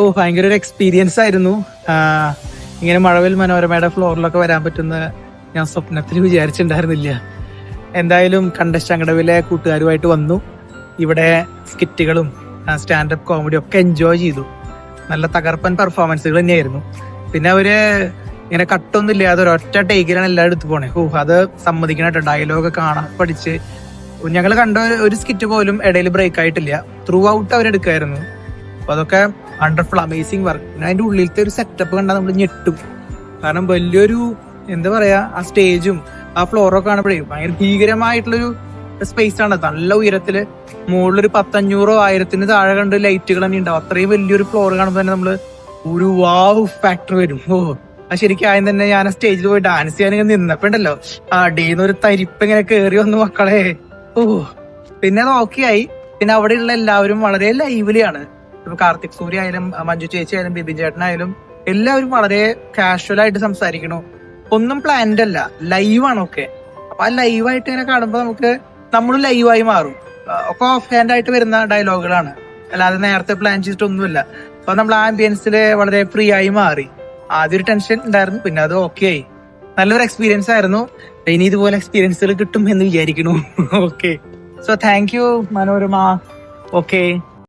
ഓ ഭയങ്കര ഒരു എക്സ്പീരിയൻസ് ആയിരുന്നു. ഇങ്ങനെ മഴവിൽ മനോരമയുടെ ഫ്ലോറിലൊക്കെ വരാൻ പറ്റുന്ന ഞാൻ സ്വപ്നത്തിൽ വിചാരിച്ചിട്ടുണ്ടായിരുന്നില്ല. എന്തായാലും കണ്ടശങ്കടവിലെ കൂട്ടുകാരുമായിട്ട് വന്നു. ഇവിടെ സ്കിറ്റുകളും സ്റ്റാൻഡപ്പ് കോമഡിയും ഒക്കെ എൻജോയ് ചെയ്തു. നല്ല തകർപ്പൻ പെർഫോമൻസുകൾ തന്നെയായിരുന്നു. പിന്നെ അവർ ഇങ്ങനെ കട്ടൊന്നും ഇല്ലാതെ ഒരൊറ്റ ടേക്കിലാണ് എല്ലാവരും എടുത്തു പോണേ. ഓ അത് സമ്മതിക്കണായിട്ട് ഡയലോഗ് കാണാൻ പഠിച്ച്. ഞങ്ങൾ കണ്ട ഒരു സ്കിറ്റ് പോലും ഇടയിൽ ബ്രേക്ക് ആയിട്ടില്ല. ത്രൂ ഔട്ട് അവരെടുക്കായിരുന്നു അപ്പൊ അതൊക്കെ വണ്ടർഫുൾ അമേസിങ് വർക്ക് അതിന്റെ ഉള്ളിലത്തെ ഒരു സെറ്റപ്പ് കണ്ടാൽ നമ്മൾ ഞെട്ടും. കാരണം വലിയൊരു എന്താ പറയാ ആ സ്റ്റേജും ആ ഫ്ലോറൊക്കെ കാണുമ്പോഴേ ഭയങ്കര ഭീകരമായിട്ടുള്ളൊരു സ്പേസ് ആണ്. നല്ല ഉയരത്തിൽ മുകളിലൊരു പത്തഞ്ഞൂറോ ആയിരത്തിന് താഴെ കണ്ട് ലൈറ്റുകൾ തന്നെ ഉണ്ടാവും. അത്രയും വലിയൊരു ഫ്ലോർ കാണുമ്പോൾ തന്നെ നമ്മൾ ഒരു വാവ് ഫാക്ടർ വരും. ഓ ആ ശരിക്കും ആദ്യം തന്നെ ഞാൻ സ്റ്റേജിൽ പോയി ഡാൻസ് ചെയ്യാൻ ഇങ്ങനെ നിന്നപ്പോ ആ അടിയിൽ ഒരു തരിപ്പ് ഇങ്ങനെ കയറി വന്നു മക്കളെ. ഓ പിന്നെ നോക്കിയായി പിന്നെ അവിടെയുള്ള എല്ലാവരും വളരെ ലൈവ്ലിയാണ് ഇപ്പൊ കാർത്തിക് സൂര്യ ആയാലും മഞ്ജു ചേച്ചി ആയാലും ബിബിൻ ചേട്ടനായാലും എല്ലാവരും വളരെ കാഷ്വൽ ആയിട്ട് സംസാരിക്കണു. ഒന്നും പ്ലാൻഡ് അല്ല ലൈവാണ് ഒക്കെ. അപ്പൊ ആ ലൈവായിട്ട് ഇങ്ങനെ കാണുമ്പോൾ നമുക്ക് നമ്മൾ ലൈവായി മാറും. ഒക്കെ ഓഫ് ഹാൻഡ് ആയിട്ട് വരുന്ന ഡയലോഗുകളാണ് അല്ലാതെ നേരത്തെ പ്ലാൻ ചെയ്തിട്ടൊന്നുമില്ല. അപ്പൊ നമ്മൾ ആംബിയൻസിൽ വളരെ ഫ്രീ ആയി മാറി. ആദ്യം ഒരു ടെൻഷൻ ഉണ്ടായിരുന്നു പിന്നെ അത് ഓക്കെ ആയി. നല്ലൊരു എക്സ്പീരിയൻസ് ആയിരുന്നു. ഇനി ഇതുപോലെ എക്സ്പീരിയൻസുകൾ കിട്ടും എന്ന് വിചാരിക്കുന്നു. Okay so thank you Manorama. Okay